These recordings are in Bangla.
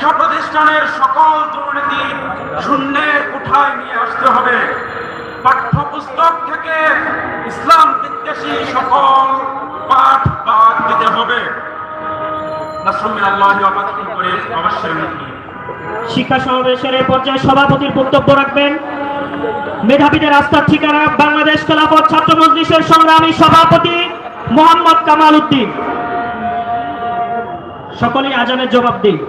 শিক্ষা প্রতিষ্ঠানের সকল দুর্নীতি শূন্যের উঠায় নিয়ে আসতে হবে। পাঠ্যপুস্তক থেকে ইসলাম বিদ্বেষী সকল পাঠ বাদ দিতে হবে। শিক্ষা সমাবেশের এই পর্যায়ে সভাপতির বক্তব্য রাখবেন। মেধাবীদের রাস্তার ঠিকানা, বাংলাদেশ খেলাফত ছাত্র মজলিসের সংগ্রামী সভাপতি মোহাম্মদ কামাল উদ্দিন। সকলেই আজানের জবাব দিই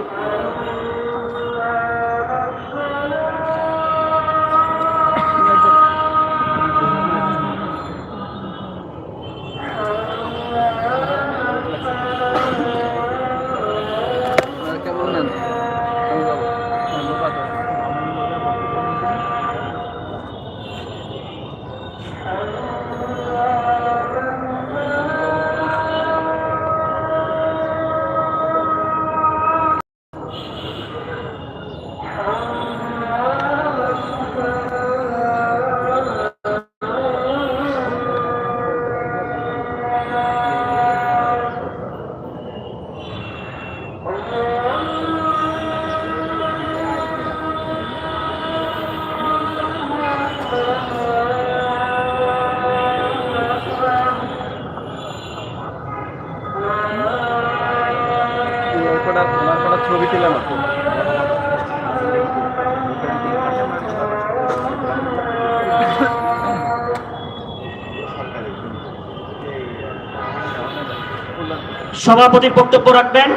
সভাপতির বক্তব্য রাখবেন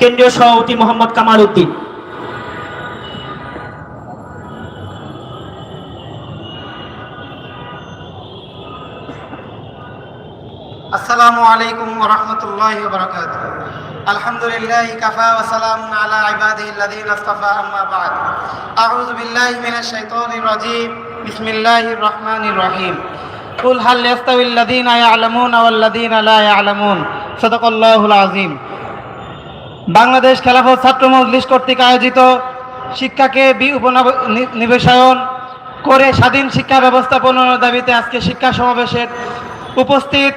কেন্দ্রীয় সভাপতি মোহাম্মদ কামাল উদ্দিন। আসসালামু আলাইকুম রহমতুল্লাহ বরকাত আলহামদুলিল্লাহ কাফা ওসালাম আলা ইবাদিহি আল্লাযীন ইসতাফা আম্মা বাদ। আউযু বিল্লাহি মিনাশ শাইতানির রাজীম। বিসমিল্লাহির রহমানির রহিম। কুল হাল ইয়াস্তাবিল লাযীনা ইয়ালামুন ওয়াল লাযীনা লা ইয়ালামুন। সদকল্লাহুল আজিম। বাংলাদেশ খেলাফত ছাত্র মজলিস কর্তৃক আয়োজিত শিক্ষাকে বি উপনিবেশায়ন করে স্বাধীন শিক্ষা ব্যবস্থা প্রণয়নের দাবিতে আজকে শিক্ষা সমাবেশের উপস্থিত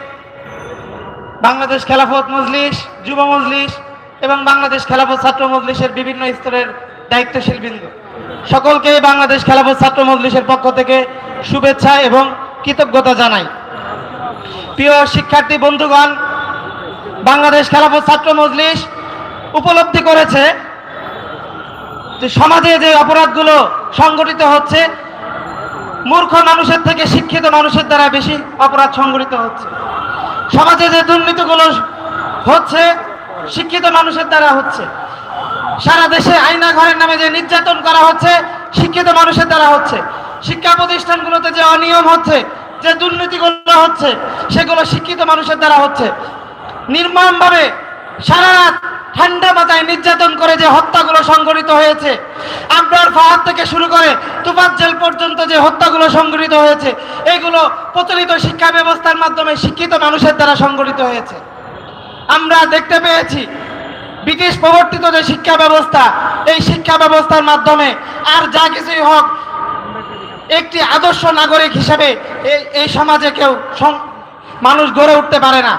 বাংলাদেশ খেলাফত মজলিস, যুব মজলিস এবং বাংলাদেশ খেলাফত ছাত্র মজলিসের বিভিন্ন স্তরের দায়িত্বশীল বিন্দু সকলকে বাংলাদেশ খেলাফত ছাত্র মজলিসের পক্ষ থেকে শুভেচ্ছা এবং কৃতজ্ঞতা জানাই। প্রিয় শিক্ষার্থী, বন্ধুগণ বাংলাদেশ খেলাফত ছাত্র মজলিস উপলব্ধি করেছে যে সমাজে যে অপরাধগুলো সংগঠিত হচ্ছে, মূর্খ মানুষের থেকে শিক্ষিত মানুষের দ্বারা বেশি অপরাধ সংগঠিত হচ্ছে। সমাজে যে দুর্নীতিগুলো হচ্ছে, শিক্ষিত মানুষের দ্বারা হচ্ছে। সারা দেশে আইনা ঘরের নামে যে নির্যাতন করা হচ্ছে, শিক্ষিত মানুষের দ্বারা হচ্ছে। শিক্ষা প্রতিষ্ঠানগুলোতে যে অনিয়ম হচ্ছে, যে দুর্নীতিগুলো হচ্ছে, সেগুলো শিক্ষিত মানুষের দ্বারা হচ্ছে। নির্মমভাবে সারা রাত ঠান্ডা মাথায় নির্যাতন করে যে হত্যাগুলো সংঘটিত হয়েছে আবরার ফাহাদ থেকে শুরু করে জেল পর্যন্ত যে হত্যাগুলো সংঘটিত হয়েছে, এগুলো প্রচলিত শিক্ষা ব্যবস্থার মাধ্যমে শিক্ষিত মানুষের দ্বারা সংঘটিত হয়েছে। আমরা দেখতে পেয়েছি, ব্রিটিশ প্রবর্তিত যে শিক্ষা ব্যবস্থা, এই শিক্ষা ব্যবস্থার মাধ্যমে আর যা কিছুই হোক, একটি আদর্শ নাগরিক হিসেবে এই এই সমাজে কেউ মানুষ গড়ে উঠতে পারে না।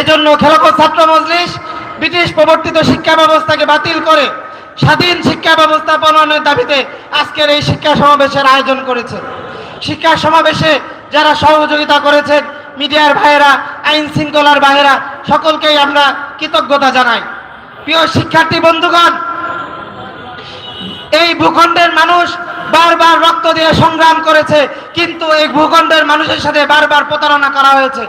এজন্য খেলাফত ছাত্র মজলিস ব্রিটিশ প্রবর্তিত শিক্ষা ব্যবস্থাকে বাতিল করে স্বাধীন শিক্ষা ব্যবস্থা প্রণয়নের দাবিতে আজকের এই শিক্ষা সমাবেশের আয়োজন করেছে। শিক্ষা সমাবেশে যারা সহযোগিতা করেছেন, মিডিয়ার ভাইয়েরা, আইন শৃঙ্খলার ভাইয়েরা, সকলকেই আমরা কৃতজ্ঞতা জানাই। প্রিয় শিক্ষার্থী বন্ধুগণ, এই ভূখণ্ডের মানুষ বারবার রক্ত দিয়ে সংগ্রাম করেছে, কিন্তু এই ভূখণ্ডের মানুষের সাথে বারবার প্রতারণা করা হয়েছে।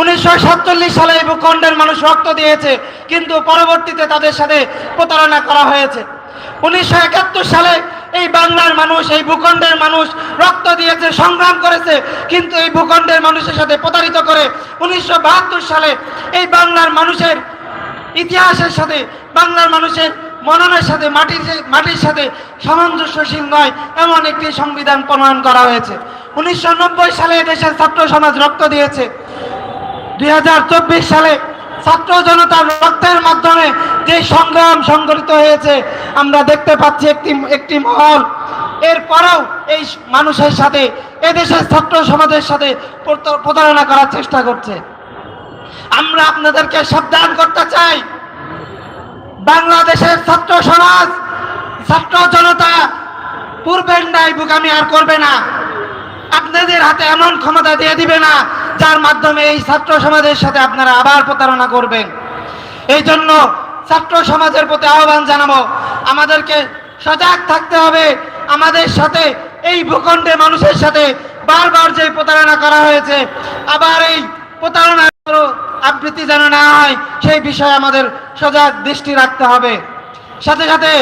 উনিশশো সাতচল্লিশ সালে এই ভূখণ্ডের মানুষ রক্ত দিয়েছে, কিন্তু পরবর্তীতে তাদের সাথে প্রতারণা করা হয়েছে। উনিশশো একাত্তর সালে এই বাংলার মানুষ, এই ভূখণ্ডের মানুষ রক্ত দিয়েছে, সংগ্রাম করেছে, কিন্তু এই ভূখণ্ডের মানুষের সাথে প্রতারিত করে উনিশশো বাহাত্তর সালে এই বাংলার মানুষের ইতিহাসের সাথে, বাংলার মানুষের মননের সাথে, মাটির মাটির সাথে সামঞ্জস্যশীল নয়, এমন একটি সংবিধান প্রণয়ন করা হয়েছে। উনিশশো নব্বই সালে দেশের ছাত্র সমাজ রক্ত দিয়েছে। দুই হাজার চব্বিশ সালে ছাত্র জনতার রক্তের মাধ্যমে যে সংগ্রাম সংগঠিত হয়েছে, আমরা দেখতে পাচ্ছি একটি একটি মহল। এরপরেও এই মানুষের সাথে, এদেশের ছাত্র সমাজের সাথে প্রত- প্রতারণা করার চেষ্টা করছে। আমরা আপনাদেরকে সাবধান করতে চাই। বাংলাদেশের ছাত্র সমাজ, ছাত্র জনতা পূর্বের ন্যায় বুকামি আর করবে না। আপনাদের হাতে এমন ক্ষমতা দিয়ে দিবে না যার মাধ্যমে এই ছাত্র সমাজের সাথে আপনারা আবার প্রতারণা করবেন। এই জন্য ছাত্র সমাজের প্রতি আহ্বান জানাব। আমাদেরকে সজাগ থাকতে হবে। আমাদের সাথে, এই ভূখণ্ডে মানুষের সাথে বারবার যে প্রতারণা করা হয়েছে, আবার এই প্রতারণা আবৃত্তি যেন না হয়, সেই বিষয়ে আমাদের সজাগ দৃষ্টি রাখতে হবে। সাথে সাথে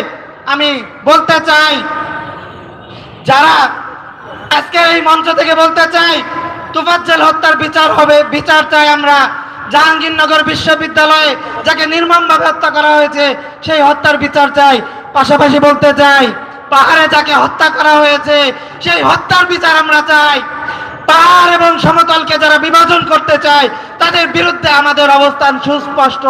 আমি বলতে চাই, যারা আজকে এই মঞ্চ থেকে বলতে চাই তুফাজ্জল হত্যার বিচার হবে। বিচার চাই আমরা। জাহাঙ্গীরনগর বিশ্ববিদ্যালয়ে যাকে নির্মমভাবে হত্যা করা হয়েছে, সেই হত্যার বিচার চাই। পাশাপাশি বলতে চাই, পাহাড়ে যাকে হত্যা করা হয়েছে, সেই হত্যার বিচার আমরা চাই। পাহাড় এবং সমতলকে যারা বিভাজন করতে চায়, তাদের বিরুদ্ধে আমাদের অবস্থান সুস্পষ্ট।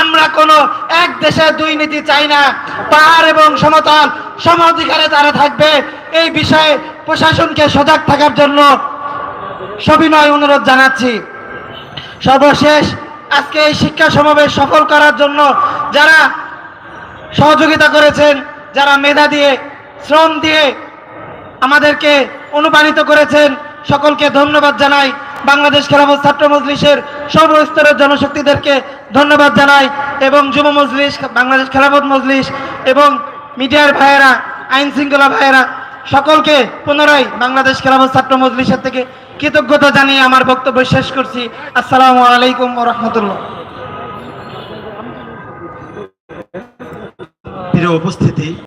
আমরা কোনো এক দেশে দুই নীতি চাই না। পাহাড় এবং সমতল সম অধিকারে তারা থাকবে, এই বিষয়ে প্রশাসনকে সজাগ থাকার জন্য সবিনয় অনুরোধ জানাচ্ছি। সর্বশেষ আজকে এই শিক্ষা সমাবেশ সফল করার জন্য যারা সহযোগিতা করেছেন, যারা মেধা দিয়ে, শ্রম দিয়ে আমাদেরকে অনুপ্রাণিত করেছেন, সকলকে ধন্যবাদ জানাই। বাংলাদেশ খেলাফত ছাত্র মজলিসের সর্বস্তরের জনশক্তিদেরকে ধন্যবাদ জানাই এবং যুব মজলিস, বাংলাদেশ খেলাফত মজলিস এবং মিডিয়ার ভাইয়েরা আইন শৃঙ্খলা ভাইয়েরা, সকলকে পুনরায় বাংলাদেশ খেলাফত ছাত্র মজলিসের থেকে কৃতজ্ঞতা জানিয়ে আমার বক্তব্য শেষ করছি। আসসালামু আলাইকুম রহমতুল্লাহ। উপস্থিতি